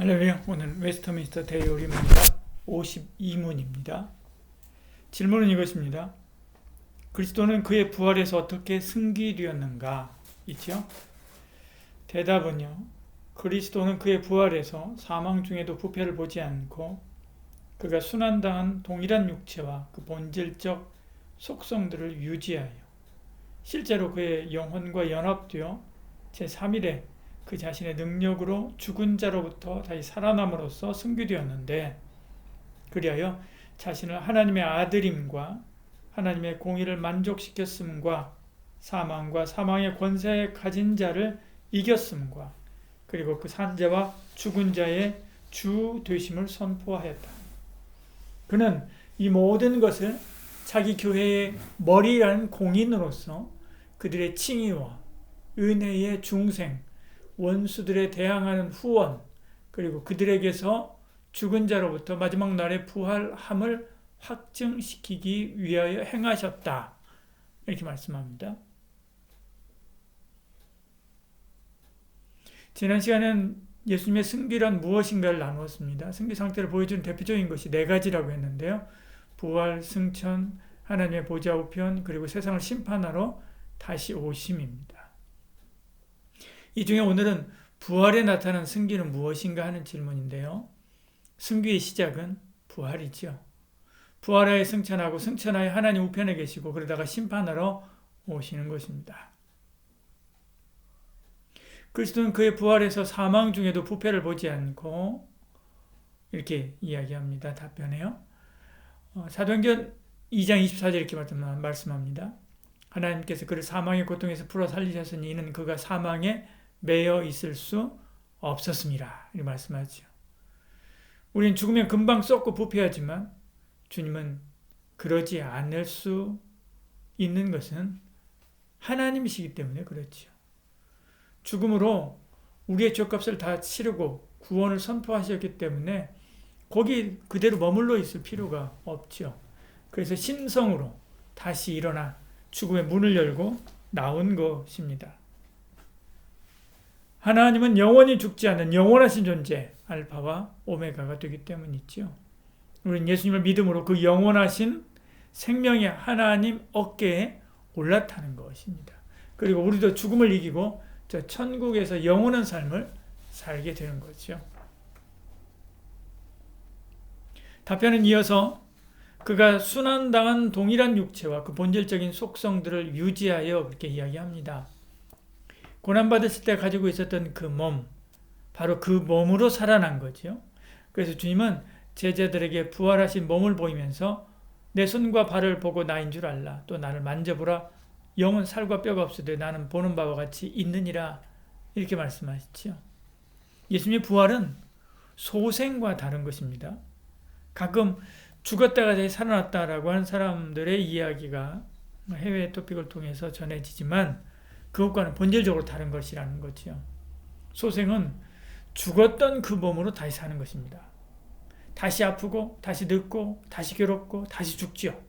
할렐루야. 오늘 웨스터민스터 대요리 문답 52문입니다. 질문은 이것입니다. 그리스도는 그의 부활에서 어떻게 승기되었는가? 있죠? 대답은요. 그리스도는 그의 부활에서 사망 중에도 부패를 보지 않고 그가 순환당한 동일한 육체와 그 본질적 속성들을 유지하여 실제로 그의 영혼과 연합되어 제3일에 그 자신의 능력으로 죽은 자로부터 다시 살아남으로써 승규되었는데 그리하여 자신을 하나님의 아들임과 하나님의 공의를 만족시켰음과 사망과 사망의 권세에 가진 자를 이겼음과 그리고 그 산자와 죽은 자의 주 되심을 선포하였다. 그는 이 모든 것을 자기 교회의 머리라는 공인으로서 그들의 칭의와 은혜의 중생, 원수들에 대항하는 후원, 그리고 그들에게서 죽은 자로부터 마지막 날에 부활함을 확증시키기 위하여 행하셨다. 이렇게 말씀합니다. 지난 시간은 예수님의 승비란 무엇인가를 나누었습니다. 승비 상태를 보여주는 대표적인 것이 네 가지라고 했는데요. 부활, 승천, 하나님의 보좌 우편, 그리고 세상을 심판하러 다시 오심입니다. 이 중에 오늘은 부활에 나타난 승기는 무엇인가 하는 질문인데요. 승기의 시작은 부활이죠. 부활하에 승천하고 승천하에 하나님 우편에 계시고 그러다가 심판하러 오시는 것입니다. 그리스도는 그의 부활에서 사망 중에도 부패를 보지 않고 이렇게 이야기합니다. 답변해요. 어, 사도행전 2장 24절 이렇게 말씀합니다. 하나님께서 그를 사망의 고통에서 풀어 살리셨으니 이는 그가 사망에 매여 있을 수 없었습니다. 이 말씀하죠. 우리는 죽으면 금방 썩고 부패하지만 주님은 그러지 않을 수 있는 것은 하나님이시기 때문에 그렇죠. 죽음으로 우리의 죄값을 다 치르고 구원을 선포하셨기 때문에 거기 그대로 머물러 있을 필요가 없죠. 그래서 신성으로 다시 일어나 죽음의 문을 열고 나온 것입니다. 하나님은 영원히 죽지 않는 영원하신 존재, 알파와 오메가가 되기 때문이죠. 우리는 예수님을 믿음으로 그 영원하신 생명의 하나님 어깨에 올라타는 것입니다. 그리고 우리도 죽음을 이기고 저 천국에서 영원한 삶을 살게 되는 거죠. 답변은 이어서 그가 순환당한 동일한 육체와 그 본질적인 속성들을 유지하여 그렇게 이야기합니다. 고난받았을 때 가지고 있었던 그 몸, 바로 그 몸으로 살아난 거죠. 그래서 주님은 제자들에게 부활하신 몸을 보이면서 내 손과 발을 보고 나인 줄 알라. 또 나를 만져보라. 영은 살과 뼈가 없으되 나는 보는 바와 같이 있느니라. 이렇게 말씀하시죠. 예수님의 부활은 소생과 다른 것입니다. 가끔 죽었다가 다시 살아났다라고 하는 사람들의 이야기가 해외 토픽을 통해서 전해지지만 그것과는 본질적으로 다른 것이라는 거죠. 소생은 죽었던 그 몸으로 다시 사는 것입니다. 다시 아프고, 다시 늙고, 다시 괴롭고, 다시 죽지요.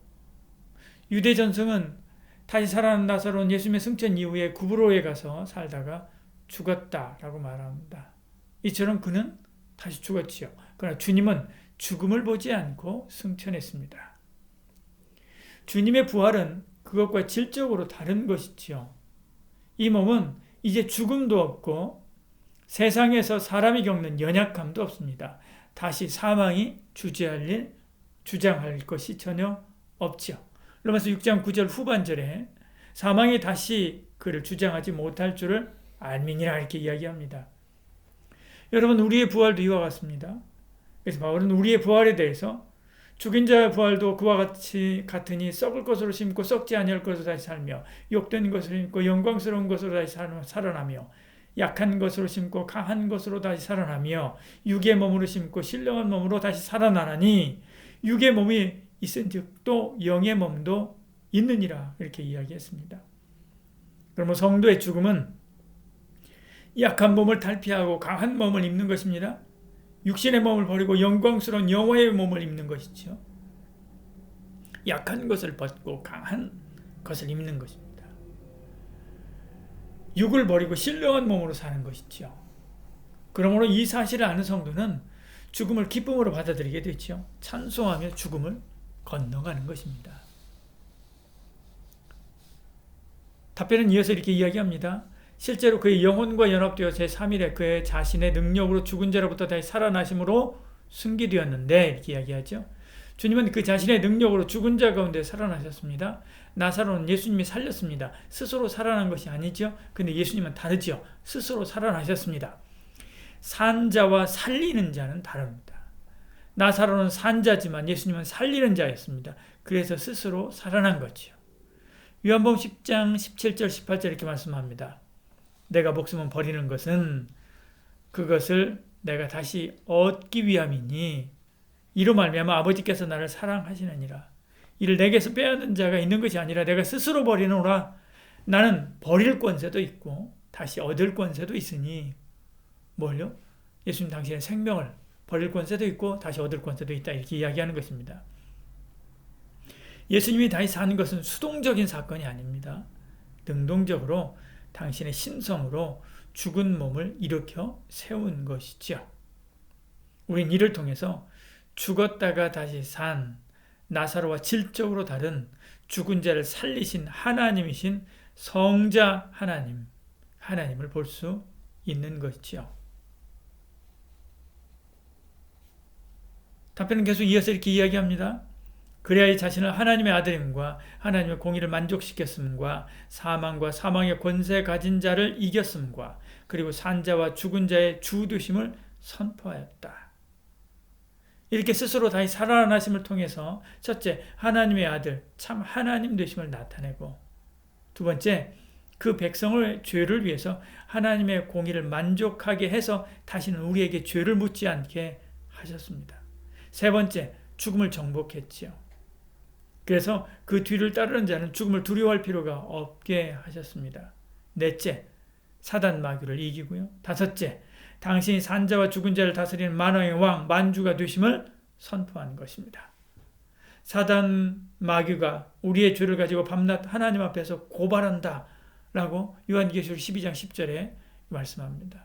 유대 전승은 다시 살아난 나사로는 예수님의 승천 이후에 구브로에 가서 살다가 죽었다라고 말합니다. 이처럼 그는 다시 죽었지요. 그러나 주님은 죽음을 보지 않고 승천했습니다. 주님의 부활은 그것과 질적으로 다른 것이지요. 이 몸은 이제 죽음도 없고 세상에서 사람이 겪는 연약함도 없습니다. 다시 사망이 주재할 일, 주장할 것이 전혀 없죠. 로마서 6장 9절 후반절에 사망이 다시 그를 주장하지 못할 줄을 알민이라 이렇게 이야기합니다. 여러분 우리의 부활도 이와 같습니다. 그래서 바울은 우리의 부활에 대해서 죽인 자의 부활도 그와 같이 같으니 썩을 것으로 심고 썩지 아니할 것으로 다시 살며 욕된 것으로 심고 영광스러운 것으로 다시 살아나며 약한 것으로 심고 강한 것으로 다시 살아나며 육의 몸으로 심고 신령한 몸으로 다시 살아나나니 육의 몸이 있은즉 또 영의 몸도 있느니라 이렇게 이야기했습니다. 그러면 성도의 죽음은 약한 몸을 탈피하고 강한 몸을 입는 것입니다. 육신의 몸을 버리고 영광스러운 영화의 몸을 입는 것이죠. 약한 것을 벗고 강한 것을 입는 것입니다. 육을 버리고 신령한 몸으로 사는 것이죠. 그러므로 이 사실을 아는 성도는 죽음을 기쁨으로 받아들이게 되죠. 찬송하며 죽음을 건너가는 것입니다. 답변은 이어서 이렇게 이야기합니다. 실제로 그의 영혼과 연합되어 제3일에 그의 자신의 능력으로 죽은 자로부터 다시 살아나심으로 승기되었는데 이렇게 이야기하죠. 주님은 그 자신의 능력으로 죽은 자 가운데 살아나셨습니다. 나사로는 예수님이 살렸습니다. 스스로 살아난 것이 아니죠. 근데 예수님은 다르죠. 스스로 살아나셨습니다. 산자와 살리는 자는 다릅니다. 나사로는 산자지만 예수님은 살리는 자였습니다. 그래서 스스로 살아난 거지요. 요한복음 10장 17절 18절 이렇게 말씀합니다. 내가 목숨을 버리는 것은 그것을 내가 다시 얻기 위함이니 이로 말미암아 아버지께서 나를 사랑하시느니라. 이를 내게서 빼앗는 자가 있는 것이 아니라 내가 스스로 버리노라. 나는 버릴 권세도 있고 다시 얻을 권세도 있으니 뭘요? 예수님 당신의 생명을 버릴 권세도 있고 다시 얻을 권세도 있다 이렇게 이야기하는 것입니다. 예수님이 다시 사는 것은 수동적인 사건이 아닙니다. 능동적으로 당신의 신성으로 죽은 몸을 일으켜 세운 것이지요. 우린 이를 통해서 죽었다가 다시 산 나사로와 질적으로 다른 죽은 자를 살리신 하나님이신 성자 하나님, 하나님을 볼 수 있는 것이지요. 답변은 계속 이어서 이렇게 이야기합니다. 그래야 이 자신을 하나님의 아들임과 하나님의 공의를 만족시켰음과 사망과 사망의 권세 가진 자를 이겼음과 그리고 산자와 죽은 자의 주 되심을 선포하였다. 이렇게 스스로 다시 살아나심을 통해서 첫째 하나님의 아들 참 하나님 되심을 나타내고 두 번째 그 백성의 죄를 위해서 하나님의 공의를 만족하게 해서 다시는 우리에게 죄를 묻지 않게 하셨습니다. 세 번째 죽음을 정복했지요. 그래서 그 뒤를 따르는 자는 죽음을 두려워할 필요가 없게 하셨습니다. 넷째, 사단 마귀를 이기고요. 다섯째, 당신이 산자와 죽은 자를 다스리는 만왕의 왕, 만주가 되심을 선포한 것입니다. 사단 마귀가 우리의 죄를 가지고 밤낮 하나님 앞에서 고발한다. 라고 요한계시록 12장 10절에 말씀합니다.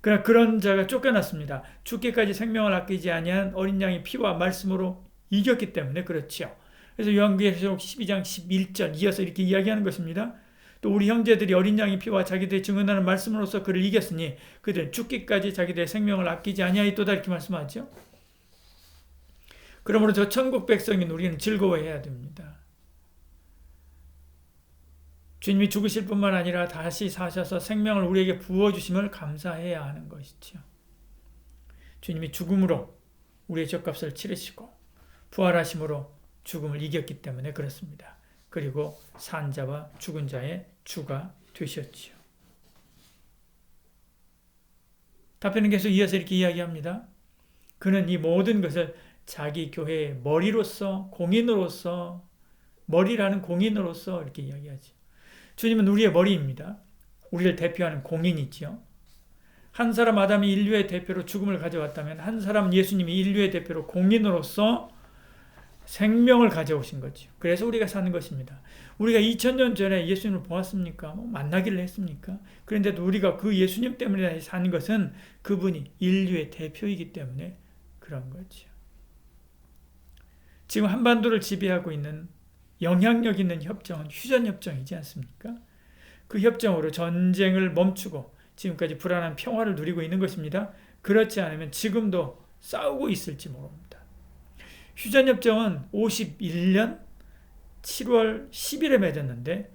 그러나 그런 자가 쫓겨났습니다. 죽기까지 생명을 아끼지 아니한 어린 양의 피와 말씀으로 이겼기 때문에 그렇지요. 그래서 요한계시록 12장 11절 이어서 이렇게 이야기하는 것입니다. 또 우리 형제들이 어린 양의 피와 자기들이 증언하는 말씀으로서 그를 이겼으니 그들은 죽기까지 자기들의 생명을 아끼지 아니하였도다 이렇게 말씀하죠. 그러므로 저 천국 백성인 우리는 즐거워해야 됩니다. 주님이 죽으실 뿐만 아니라 다시 사셔서 생명을 우리에게 부어주심을 감사해야 하는 것이죠. 주님이 죽음으로 우리의 죗값을 치르시고 부활하심으로 죽음을 이겼기 때문에 그렇습니다. 그리고 산 자와 죽은 자의 주가 되셨지요. 답변은 계속 이어서 이렇게 이야기합니다. 그는 이 모든 것을 자기 교회의 머리로서 공인으로서 머리라는 공인으로서 이렇게 이야기하죠. 주님은 우리의 머리입니다. 우리를 대표하는 공인이지요. 한 사람 아담이 인류의 대표로 죽음을 가져왔다면 한 사람 예수님이 인류의 대표로 공인으로서 생명을 가져오신 거죠. 그래서 우리가 사는 것입니다. 우리가 2000년 전에 예수님을 보았습니까? 뭐 만나기를 했습니까? 그런데도 우리가 그 예수님 때문에 사는 것은 그분이 인류의 대표이기 때문에 그런 거죠. 지금 한반도를 지배하고 있는 영향력 있는 협정은 휴전협정이지 않습니까? 그 협정으로 전쟁을 멈추고 지금까지 불안한 평화를 누리고 있는 것입니다. 그렇지 않으면 지금도 싸우고 있을지 모릅니다. 휴전협정은 51년 7월 10일에 맺었는데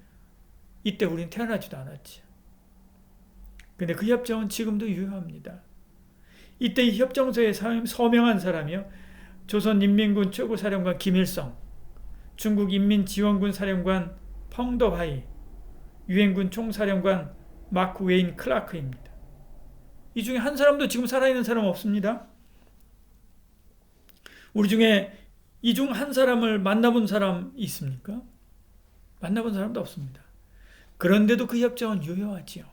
이때 우리는 태어나지도 않았지. 근데 그 협정은 지금도 유효합니다. 이때 이 협정서에 서명한 사람이요. 조선인민군 최고사령관 김일성, 중국 인민지원군 사령관 펑더하이, 유엔군 총사령관 마크 웨인 클라크입니다. 이 중에 한 사람도 지금 살아있는 사람 없습니다. 우리 중에 이 중 한 사람을 만나본 사람 있습니까? 만나본 사람도 없습니다. 그런데도 그 협정은 유효하지요.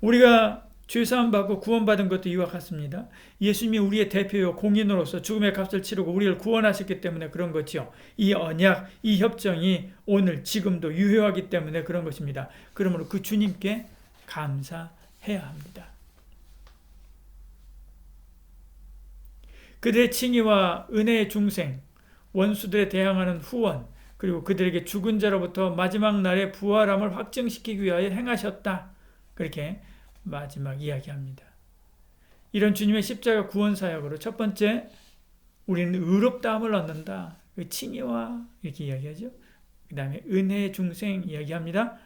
우리가 죄사함 받고 구원받은 것도 이와 같습니다. 예수님이 우리의 대표요 공인으로서 죽음의 값을 치르고 우리를 구원하셨기 때문에 그런 거지요. 이 언약, 이 협정이 오늘 지금도 유효하기 때문에 그런 것입니다. 그러므로 그 주님께 감사해야 합니다. 그들의 칭의와 은혜의 중생, 원수들에 대항하는 후원, 그리고 그들에게 죽은 자로부터 마지막 날에 부활함을 확증시키기 위하여 행하셨다. 그렇게 마지막 이야기합니다. 이런 주님의 십자가 구원 사역으로 첫 번째 우리는 의롭다함을 얻는다. 그 칭의와 이렇게 이야기하죠. 그 다음에 은혜의 중생 이야기합니다.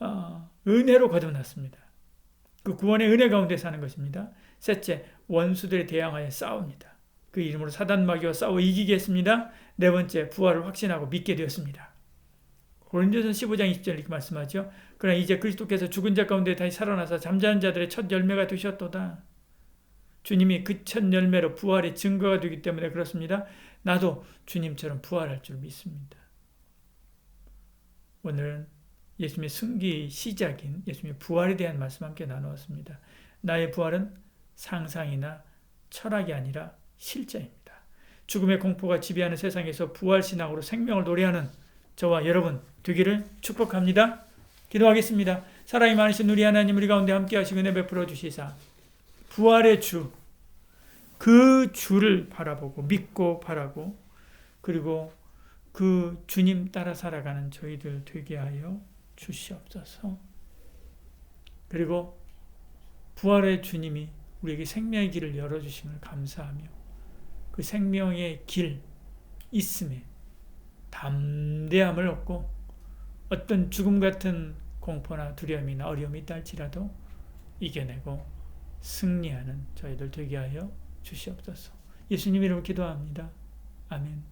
어, 은혜로 거듭났습니다. 그 구원의 은혜 가운데 사는 것입니다. 셋째, 원수들에 대항하여 싸웁니다. 그 이름으로 사단 마귀와 싸워 이기겠습니다. 네 번째, 부활을 확신하고 믿게 되었습니다. 고린도서 15장 20절 이렇게 말씀하죠. 그러나 이제 그리스도께서 죽은 자 가운데 다시 살아나서 잠자는 자들의 첫 열매가 되셨도다. 주님이 그 첫 열매로 부활의 증거가 되기 때문에 그렇습니다. 나도 주님처럼 부활할 줄 믿습니다. 오늘은 예수님의 승기 시작인 예수님의 부활에 대한 말씀 함께 나누었습니다. 나의 부활은 상상이나 철학이 아니라 실제입니다. 죽음의 공포가 지배하는 세상에서 부활 신앙으로 생명을 노래하는 저와 여러분 되기를 축복합니다. 기도하겠습니다. 사랑이 많으신 우리 하나님 우리 가운데 함께 하시고 은혜 베풀어 주시사 부활의 주, 그 주를 바라보고 믿고 바라고 그리고 그 주님 따라 살아가는 저희들 되게 하여 주시옵소서. 그리고 부활의 주님이 우리에게 생명의 길을 열어주심을 감사하며 그 생명의 길 있음에 담대함을 얻고 어떤 죽음 같은 공포나 두려움이나 어려움이 있다 할지라도 이겨내고 승리하는 저희들 되게 하여 주시옵소서. 예수님 이름으로 기도합니다. 아멘.